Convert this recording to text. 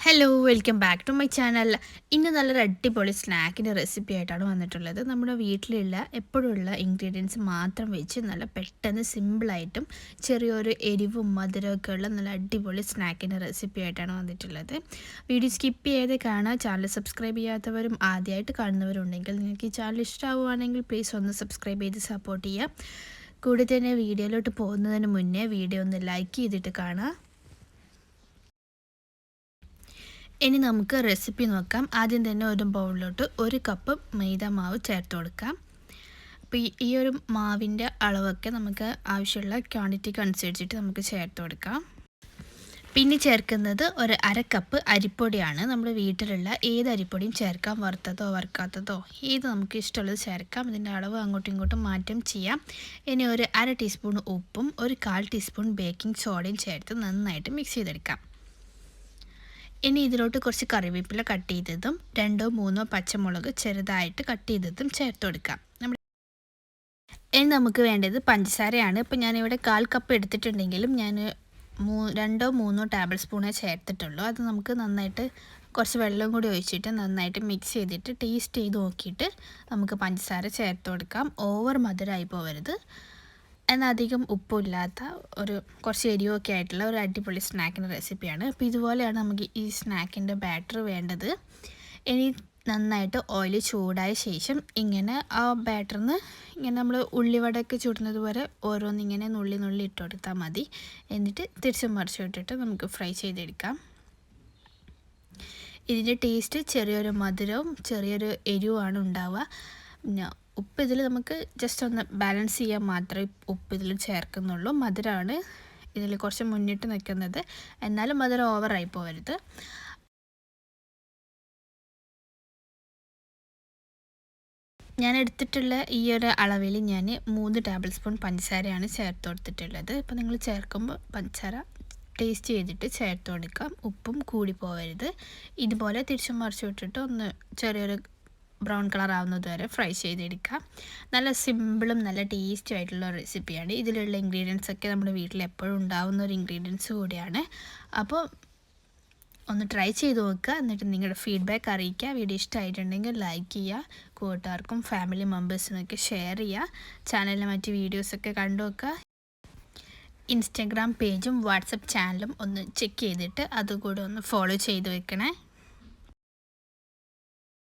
Hello welcome back to my channel ഇന്ന് നല്ലൊരു അടിപൊളി സ്നാക്കിന്റെ റെസിപ്പി ആയിട്ടാണ് വന്നിട്ടുള്ളത്. നമ്മുടെ വീട്ടിലുള്ള എപ്പോഴുള്ള ഇൻഗ്രീഡിയൻസ് മാത്രം വെച്ച് നല്ല പെട്ടെന്ന് സിമ്പിളായിട്ടും ചെറിയൊരു എരിവും മധുരമൊക്കെ ഉള്ള നല്ല അടിപൊളി സ്നാക്കിന്റെ റെസിപ്പി ആയിട്ടാണ് വന്നിട്ടുള്ളത്. വീഡിയോ സ്കിപ്പ് ചെയ്ത് കാണാൻ ചാനൽ സബ്സ്ക്രൈബ് ചെയ്യാത്തവരും ആദ്യമായിട്ട് കാണുന്നവരുണ്ടെങ്കിൽ നിങ്ങൾക്ക് ഈ ചാനൽ ഇഷ്ടമാവുകയാണെങ്കിൽ പ്ലീസ് ഒന്ന് സബ്സ്ക്രൈബ് ചെയ്ത് സപ്പോർട്ട് ചെയ്യുക. കൂടി തന്നെ വീഡിയോയിലോട്ട് പോകുന്നതിന് മുന്നേ വീഡിയോ ഒന്ന് ലൈക്ക് ചെയ്തിട്ട് കാണുക. ഇനി നമുക്ക് റെസിപ്പി നോക്കാം. ആദ്യം തന്നെ ഒരു ബൗളിലോട്ട് ഒരു കപ്പ് മൈദ മാവ് ചേർത്ത് കൊടുക്കാം. അപ്പോൾ ഈ ഒരു മാവിന്റെ അളവൊക്കെ നമുക്ക് ആവശ്യമുള്ള ക്വാണ്ടിറ്റിക്ക് അനുസരിച്ചിട്ട് നമുക്ക് ചേർത്ത് കൊടുക്കാം. പിന്നെ ചേർക്കുന്നത് ഒരു അര കപ്പ് അരിപ്പൊടിയാണ്. നമ്മൾ വീട്ടിലുള്ള ഏത് അരിപ്പൊടിയും ചേർക്കാം. വറുത്തതോ വറുക്കാത്തതോ. ഏത് നമുക്ക് ഇഷ്ടമുള്ളത് ചേർക്കാം. ഇതിന്റെ അളവ് അങ്ങോട്ടും ഇങ്ങോട്ടും മാറ്റം ചെയ്യാം. ഇനി ഒരു അര ടീസ്പൂൺ ഉപ്പും ഒരു കാൽ ടീസ്പൂൺ ബേക്കിംഗ് സോഡയും ചേർത്ത് നന്നായിട്ട് മിക്സ് ചെയ്തെടുക്കാം. ഇനി ഇതിലോട്ട് കുറച്ച് കറിവേപ്പില കട്ട് ചെയ്തതും രണ്ടോ മൂന്നോ പച്ചമുളക് ചെറുതായിട്ട് കട്ട് ചെയ്തതും ചേർത്ത് കൊടുക്കാം. നമ്മുടെ ഇനി നമുക്ക് വേണ്ടത് പഞ്ചസാരയാണ്. ഇപ്പോൾ ഞാനിവിടെ കാൽ കപ്പ് എടുത്തിട്ടുണ്ടെങ്കിലും ഞാൻ മൂ രണ്ടോ മൂന്നോ ടേബിൾ സ്പൂണേ ചേർത്തിട്ടുള്ളൂ. അത് നമുക്ക് നന്നായിട്ട് കുറച്ച് വെള്ളം കൂടി ഒഴിച്ചിട്ട് നന്നായിട്ട് മിക്സ് ചെയ്തിട്ട് ടേസ്റ്റ് ചെയ്ത് നോക്കിയിട്ട് നമുക്ക് പഞ്ചസാര ചേർത്ത് കൊടുക്കാം. ഓവർ മധുരമായി പോകരുത് എന്നാൽ അധികം ഉപ്പില്ലാത്ത ഒരു കുറച്ച് എരിവൊക്കെ ആയിട്ടുള്ള ഒരു അടിപൊളി സ്നാക്കിന്റെ റെസിപ്പിയാണ്. അപ്പോൾ ഇതുപോലെയാണ് നമുക്ക് ഈ സ്നാക്കിന്റെ ബാറ്റർ വേണ്ടത്. ഇനി നന്നായിട്ട് ഓയിൽ ചൂടായ ശേഷം ഇങ്ങനെ ആ ബാറ്ററിന്ന് ഇങ്ങനെ നമ്മൾ ഉള്ളിവടയൊക്കെ ചൂടുന്നത് പോലെ ഓരോന്നിങ്ങനെ നുള്ളി നുള്ളി ഇട്ട് കൊടുത്താൽ മതി. എന്നിട്ട് തിരിച്ചും മറിച്ച് ഇട്ടിട്ട് നമുക്ക് ഫ്രൈ ചെയ്തെടുക്കാം. ഇതിന്റെ ടേസ്റ്റ് ചെറിയൊരു മധുരവും ചെറിയൊരു എരിവുമാണ് ഉണ്ടാവുക. ഉപ്പ് ഇതിൽ നമുക്ക് ജസ്റ്റ് ഒന്ന് ബാലൻസ് ചെയ്യാൻ മാത്രമേ ഉപ്പ് ഇതിൽ ചേർക്കുന്നുള്ളൂ. മധുരമാണ് ഇതിൽ കുറച്ച് മുന്നിട്ട് നിൽക്കുന്നത്. എന്നാലും മധുരം ഓവറായി പോകരുത് ഞാൻ എടുത്തിട്ടുള്ള ഈ ഒരു അളവിൽ ഞാൻ മൂന്ന് ടേബിൾ സ്പൂൺ പഞ്ചസാരയാണ് ചേർത്ത് കൊടുത്തിട്ടുള്ളത്. ഇപ്പം നിങ്ങൾ ചേർക്കുമ്പോൾ പഞ്ചസാര ടേസ്റ്റ് ചെയ്തിട്ട് ചേർത്ത് കൊടുക്കാം. ഉപ്പും കൂടി പോകരുത് ഇതുപോലെ തിരിച്ചും മറിച്ചു വിട്ടിട്ട് ഒന്ന് ചെറിയൊരു ബ്രൗൺ കളർ ആവുന്നത് വരെ ഫ്രൈ ചെയ്തെടുക്കുക. നല്ല സിമ്പിളും നല്ല ടേസ്റ്റും ആയിട്ടുള്ള റെസിപ്പിയാണ്. ഇതിലുള്ള ഇൻഗ്രീഡിയൻസ് ഒക്കെ നമ്മുടെ വീട്ടിൽ എപ്പോഴും ഉണ്ടാവുന്ന ഒരു ഇൻഗ്രീഡിയൻസ് കൂടിയാണ്. അപ്പോൾ ഒന്ന് ട്രൈ ചെയ്ത് നോക്കുക. എന്നിട്ട് നിങ്ങളുടെ ഫീഡ്ബാക്ക് അറിയിക്കുക. വീഡിയോ ഇഷ്ടമായിട്ടുണ്ടെങ്കിൽ ലൈക്ക് ചെയ്യുക. കൂട്ടുകാർക്കും ഫാമിലി മെമ്പേഴ്സിനൊക്കെ ഷെയർ ചെയ്യുക. ചാനലിലെ മറ്റ് വീഡിയോസൊക്കെ കണ്ടു നോക്കുക. ഇൻസ്റ്റഗ്രാം പേജും വാട്സപ്പ് ചാനലും ഒന്ന് ചെക്ക് ചെയ്തിട്ട് അതുകൂടെ ഒന്ന് ഫോളോ ചെയ്ത് വെക്കണേ.